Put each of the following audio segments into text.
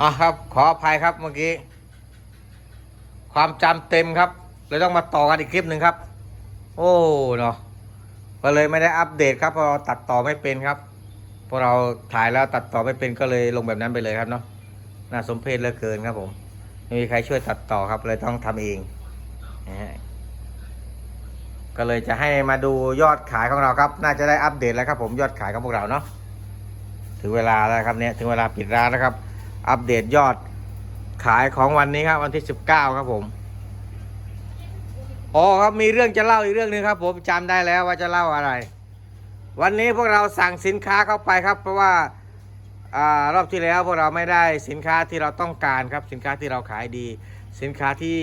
อะครับ ขออภัยครับเมื่อกี้ ความจำเต็มครับเลยต้องมาต่อกันอีกคลิปหนึ่งครับ โอ้เนาะก็เลยไม่ได้อัปเดตครับเพราะเราตัดต่อไม่เป็นครับพวกเราถ่ายแล้วตัดต่อไม่เป็นก็เลยลงแบบนั้นไปเลยครับเนาะน่าสมเพชเหลือเกินครับผมไม่มีใครช่วยตัดต่อครับ เลยต้องทำเองนะฮะก็เลยจะให้มาดูยอดขายของเราครับ น่าจะได้อัปเดตแล้วครับผมยอดขายของพวกเราเนาะถึงเวลาแล้วครับเนี่ยถึงเวลาปิดร้านแล้วครับ อัปเดตยอดขายของวันนี้ครับ วันที่ 19 ครับผมอ๋อครับมีเรื่องจะเล่าอีกเรื่องหนึงครับ ผมจำได้แล้วว่าจะเล่าอะไร วันนี้พวกเราสั่งสินค้าเข้าไปครับ เพราะว่าอารอบที่แล้วพวกเราไม่ได้สินค้าที่เราต้องการครับ สินค้าที่เราขายดี สินค้าที่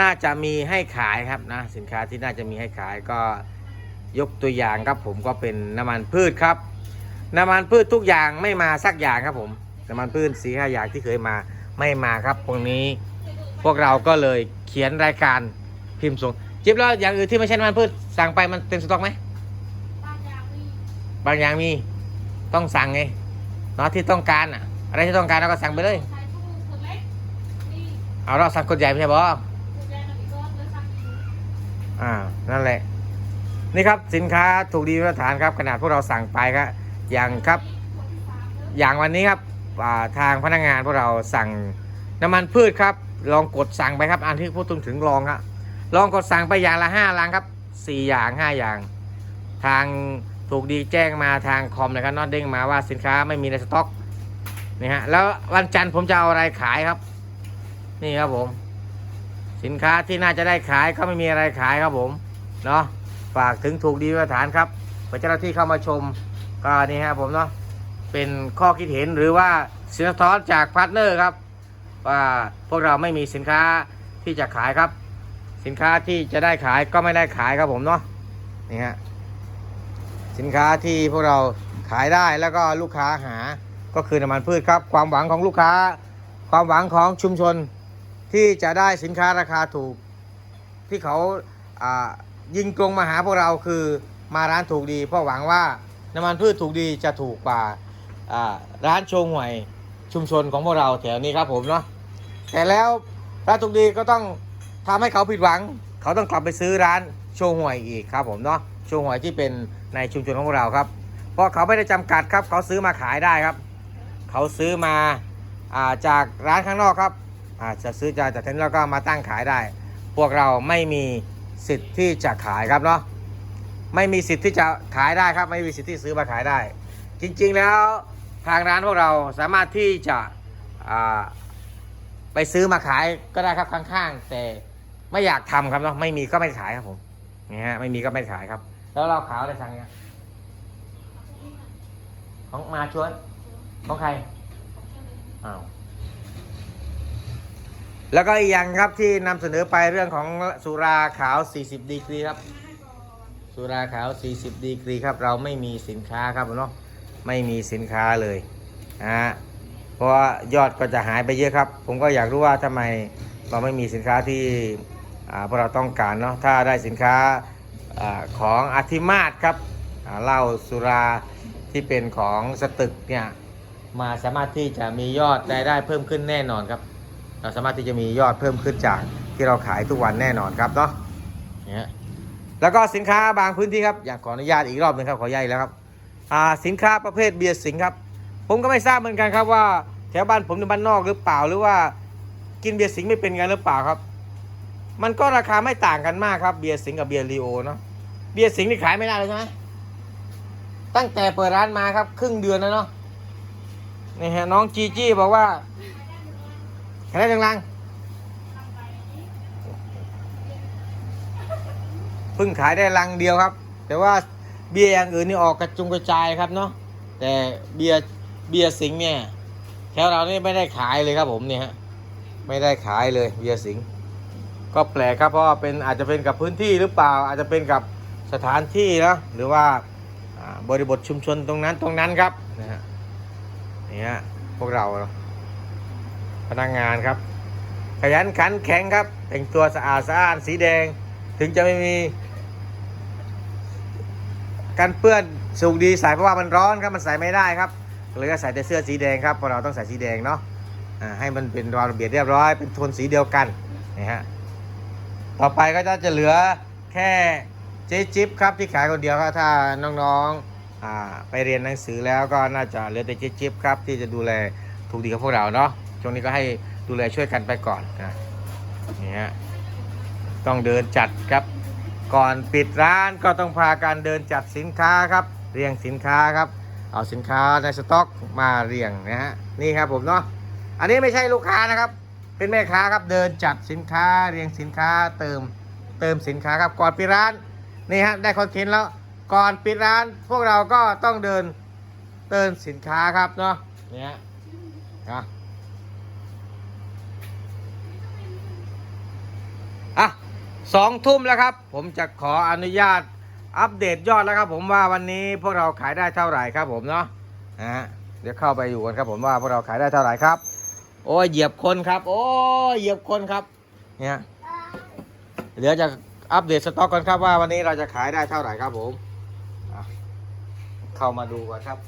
น่าจะมีให้ขายครับนะ สินค้าที่น่าจะมีให้ขายก็ยกตัวอย่างครับผมก็เป็นน้ำมันพืชครับ น้ำมันพืชทุกอย่างไม่มาสักอย่างครับผม น้ำมันพืชสีห้าอย่างที่เคยมาไม่มาครับตรงนี้ พวกเราก็เลยเขียนรายการพิมพ์ส่งจิ๊บแล้วอย่างอื่นที่ไม่ใช่น้ำมันพืชสั่งไปมันเต็มสต็อกไหมบางอย่างมีบางอย่างมีต้องสั่งไงเนาะที่ต้องการอะอะไรที่ต้องการเราก็สั่งไปเลยใช้ตู้คนเล็กนี่เอาเราสั่งคนใหญ่ไม่ใช่บอคุณยายมาอีกรอบเลยสั่งอีกอ่านั่นแหละ นี่ครับสินค้าถูกดีมาตรฐานครับขนาดพวกเราสั่งไปครับอย่างครับคนที่สามเริ่มอย่างวันนี้ครับอ่า ทางพนักงานพวกเราสั่งน้ำมันพืชครับ ลองกดสั่งไปครับ อันที่พูดถึงถึงลองครับลองกดสั่งไปอย่างละห้าลังครับสี่อย่างห้าอย่าง ทางถูกดีแจ้งมาทางคอมนะครับนอตเด้งมาว่าสินค้าไม่มีในสต็อกนี่ฮะแล้ววันจันทร์ผมจะเอาอะไรขายครับ นี่ครับผม สินค้าที่น่าจะได้ขายก็ไม่มีอะไรขายครับผมเนาะฝากถึงถูกดีมาตรฐานครับเพื่อเจ้าหน้าที่เข้ามาชมก็นี่ครับผมเนาะ เป็นข้อคิดเห็นหรือว่าเสียงสะท้อนจากพาร์ทเนอร์ครับ ว่าพวกเราไม่มีสินค้าที่จะขายครับ สินค้าที่จะได้ขายก็ไม่ได้ขายครับผมเนาะนี่ฮะสินค้าที่พวกเราขายได้แล้วก็ลูกค้าหาก็คือน้ำมันพืชครับ ความหวังของลูกค้า ความหวังของชุมชนที่จะได้สินค้าราคาถูก ที่เขาายิงตรงมาหาพวกเราคือมาร้านถูกดี เพราะหวังว่าน้ำมันพืชถูกดีจะถูกกว่า ร้านโชว์หวยชุมชนของพวกเราแถวนี้ครับผมเนาะแต่แล้วร้านทุกดีก็ต้องทำให้เขาผิดหวัง เขาต้องกลับไปซื้อร้านโชว์หวยอีกครับผมเนาะโชว์หวยที่เป็นในชุมชนของพวกเราครับ เพราะเขาไม่ได้จำกัดครับ เขาซื้อมาขายได้ครับ เขาซื้อมาอาจากร้านข้างนอกครับอาจจะซื้อจากจากที่แล้วก็มาตั้งขายได้ พวกเราไม่มีสิทธิ์ที่จะขายครับเนาะไม่มีสิทธิ์ที่จะขายได้ครับ ไม่มีสิทธิ์ที่ซื้อมาขายได้ จริง ๆ แล้ว ทางร้านพวกเราสามารถที่จะไปซื้อมาขายก็ได้ครับข้างๆ แต่ไม่อยากทำครับเนาะไม่มีก็ไม่ขายครับผมนี่ฮะไม่มีก็ไม่ขายครับ แล้วเราขาวอะไรสั่งเนี่ยของมาชวนของใครอ้าวแล้วก็อีกอย่างครับที่นำเสนอไปเรื่องของสุราขาว 40 ดีกรีครับ สุราขาว 40 ดีกรีครับ เราไม่มีสินค้าครับเนาะ ไม่มีสินค้าเลยนะฮะเพราะยอดก็จะหายไปเยอะครับ ผมก็อยากรู้ว่าทำไมเราไม่มีสินค้าที่พวกเราต้องการเนาะถ้าได้สินค้าอของอาทิมาศครับเหล้าสุราที่เป็นของสตึกเนี่ยมาสามารถที่จะมียอดรายได้เพิ่มขึ้นแน่นอนครับ เราสามารถที่จะมียอดเพิ่มขึ้นจากที่เราขายทุกวันแน่นอนครับเนาะเนี่ยแล้วก็สินค้าบางพื้นที่ครับอยากขออนุญาตอีกรอบหนึงครับขออนุญาตแล้วครับ สินค้าประเภทเบียร์สิงห์ครับ ผมก็ไม่ทราบเหมือนกันครับว่าแถวบ้านผมในบ้านนอกหรือเปล่าหรือว่ากินเบียร์สิงห์ไม่เป็นกันหรือเปล่าครับ มันก็ราคาไม่ต่างกันมากครับเบียร์สิงห์กับเบียร์ลีโอเนาะเบียร์สิงห์นี่ขายไม่ได้เลยใช่ไหมตั้งแต่เปิดร้านมาครับ ครึ่งเดือนแล้วเนาะนี่ฮะน้องจีจี้บอกว่าขายได้ดังๆเพิ่งขายได้ลังเดียวครับ แต่ว่า เบียร์อย่างอื่นนี่ออกกระจุงกระจายครับเนาะแต่เบียร์เบียร์สิงเนี่ยแถวเรานี่ไม่ได้ขายเลยครับผมเนี่ยฮะไม่ได้ขายเลยเบียร์สิงก็แปลกครับเพราะเป็นอาจจะเป็นกับพื้นที่หรือเปล่า อาจจะเป็นกับสถานที่นะหรือว่าบริบทชุมชนตรงนั้นตรงนั้นครับนะฮะนี่ฮะพวกเราพนักงานครับ ขยันขันแข็งครับแต่งตัวสะอาดสะอ้านสีแดง ถึงจะไม่มี กันเปื้อนสุกดีใส่เพราะว่ามันร้อนครับมันใส่ไม่ได้ครับเลยก็ใส่แต่เสื้อสีแดงครับเพราะเราต้องใส่สีแดงเนาะให้มันเป็นระเบียบเรียบร้อย เป็นโทนสีเดียวกันนะฮะต่อไปก็จะจะเหลือแค่เจ๊จิ๊บครับที่ขายคนเดียวครับถ้าน้องๆไปเรียนหนังสือแล้วก็น่าจะเหลือแต่เจ๊จิ๊บครับที่จะดูแลถูกดีกับพวกเราเนาะช่วงนี้ก็ให้ดูแลช่วยกันไปก่อนนะนี่ฮะต้องเดินจัดครับ ก่อนปิดร้านก็ต้องพาการเดินจัดสินค้าครับ เรียงสินค้าครับ เอาสินค้าในสต็อกมาเรียงนะฮะนี่ครับผมเนาะอันนี้ไม่ใช่ลูกค้านะครับ เป็นแม่ค้าครับเดินจัดสินค้าเรียงสินค้าเติมเติมสินค้าครับก่อนปิดร้านนี่ฮะได้คอนเทนต์แล้วก่อนปิดร้านพวกเราก็ต้องเดินเติมสินค้าครับเนาะนี่ฮะนะอะ สองทุ่มแล้วครับ ผมจะขออนุญาตอัปเดตยอดแล้วครับผมว่าวันนี้พวกเราขายได้เท่าไหร่ครับผมเนาะนะฮะเดี๋ยวเข้าไปอยู่กันครับผมว่าพวกเราขายได้เท่าไหร่ครับ โอ้ยเหยียบคนครับ โอ้ยเหยียบคนครับเนี่ยเดี๋ยวจะอัปเดตสต็อกกันครับว่าวันนี้เราจะขายได้เท่าไหร่ครับผมอะเข้ามาดูก่อนครับ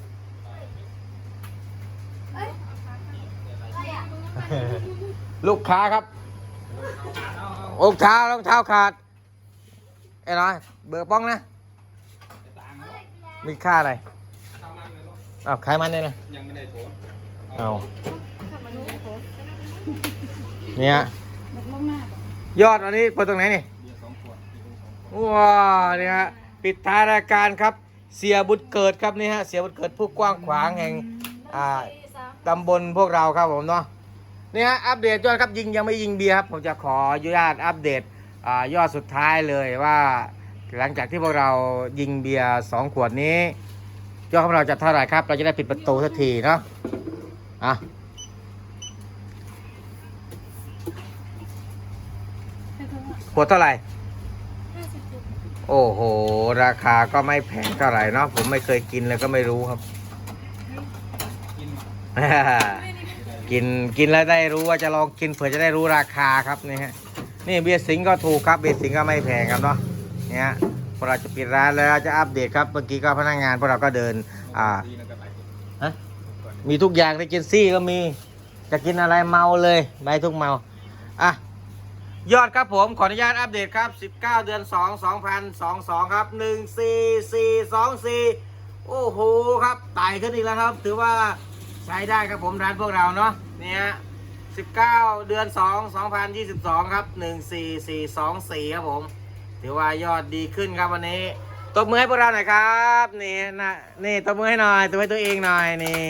ลูกค้าครับ รองเท้ารองเท้าขาดไอ้น้อยเบอร์ป้องนะ มีค่าอะไรอ้าวขายมันเนี่ยนะยังไม่ได้โพสต์เอาเนี่ยยอดวันนี้เปิดตรงไหนนี่ว้าเนี่ยฮะปิดท้ายรายการครับ เสียบุตรเกิดครับนี่ฮะเสียบุตรเกิดผู้กว้างขวางแห่งอ่าตำบลพวกเราครับผมเนาะ นี่ฮะอัปเดตยอดครับยิงยังไม่ยิงเบียร์ครับผมจะขออนุญาตอัปเดตอยอดสุดท้ายเลยว่า หลังจากที่พวกเรายิงเบียร์สองขวดนี้ ยอดของเราจะเท่าไหร่ครับ เราจะได้ปิดประตูสักทีเนาะอะขวดเท่าไหร่โอ้โห ราคาก็ไม่แพงเท่าไหร่เนาะผมไม่เคยกินเลยก็ไม่รู้ครับ กินกินแล้วได้รู้ว่าจะลองกินเผื่อจะได้รู้ราคาครับนี่ฮะนี่เบียร์สิงก็ถูกครับเบียร์สิงก็ไม่แพงครับเนาะเนี่ยพอเราจะปิดร้านแล้วจะอัปเดตครับเมื่อกี้ก็พนักงานพวกเราก็เดินอ่าฮะมีทุกอย่างในเจนซี่ก็มีจะกินอะไรเมาเลยใบทุกเมาอะยอดครับผมขออนุญาตอัปเดตครับ 19 เดือน 2 2022 ครับ 14424 โอ้โหครับไต่ขึ้นอีกแล้วครับ ถือว่า ใช้ได้ครับผมร้านพวกเราเนาะเนี่ย19 เดือน 2 2022 ครับ 14424 ครับผม ถือว่ายอดดีขึ้นครับวันนี้ตบมือให้พวกเราหน่อยครับนี่นะนี่ตบมือให้หน่อยตบมือตัวเองหน่อยนี่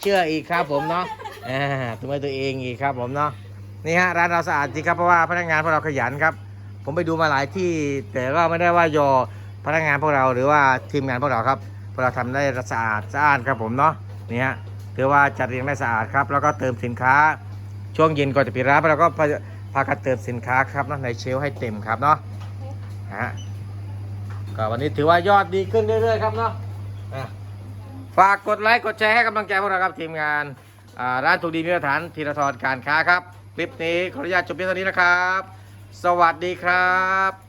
เชื่ออีกครับผมเนาะอ่าตบมือตัวเองอีกครับผมเนาะนี่ฮะร้านเราสะอาดจริงครับเพราะว่าพนักงานพวกเราขยันครับ ผมไปดูมาหลายที่ แต่ก็ไม่ได้ว่ายอพนักงานพวกเราหรือว่าทีมงานพวกเราครับพวกเราทำได้สะอาดสะอาดครับผมเนาะนี่ฮะ ถือว่าจัดเรียงได้สะอาดครับ แล้วก็เติมสินค้า ช่วงเย็นก่อนจะปิดร้านเราก็พาพากันเติมสินค้าครับนะในเชลให้เต็มครับเนาะฮะก็วันนี้ถือว่ายอดดีขึ้นเรื่อย ๆ ครับเนาะฝากกดไลค์กดแชร์ให้กำลังใจพวกเราครับทีมงานร้านถูกดีมีมาตรฐานธีรทรการค้าครับ คลิปนี้ขออนุญาตจบเพียงเท่านี้นะครับ สวัสดีครับ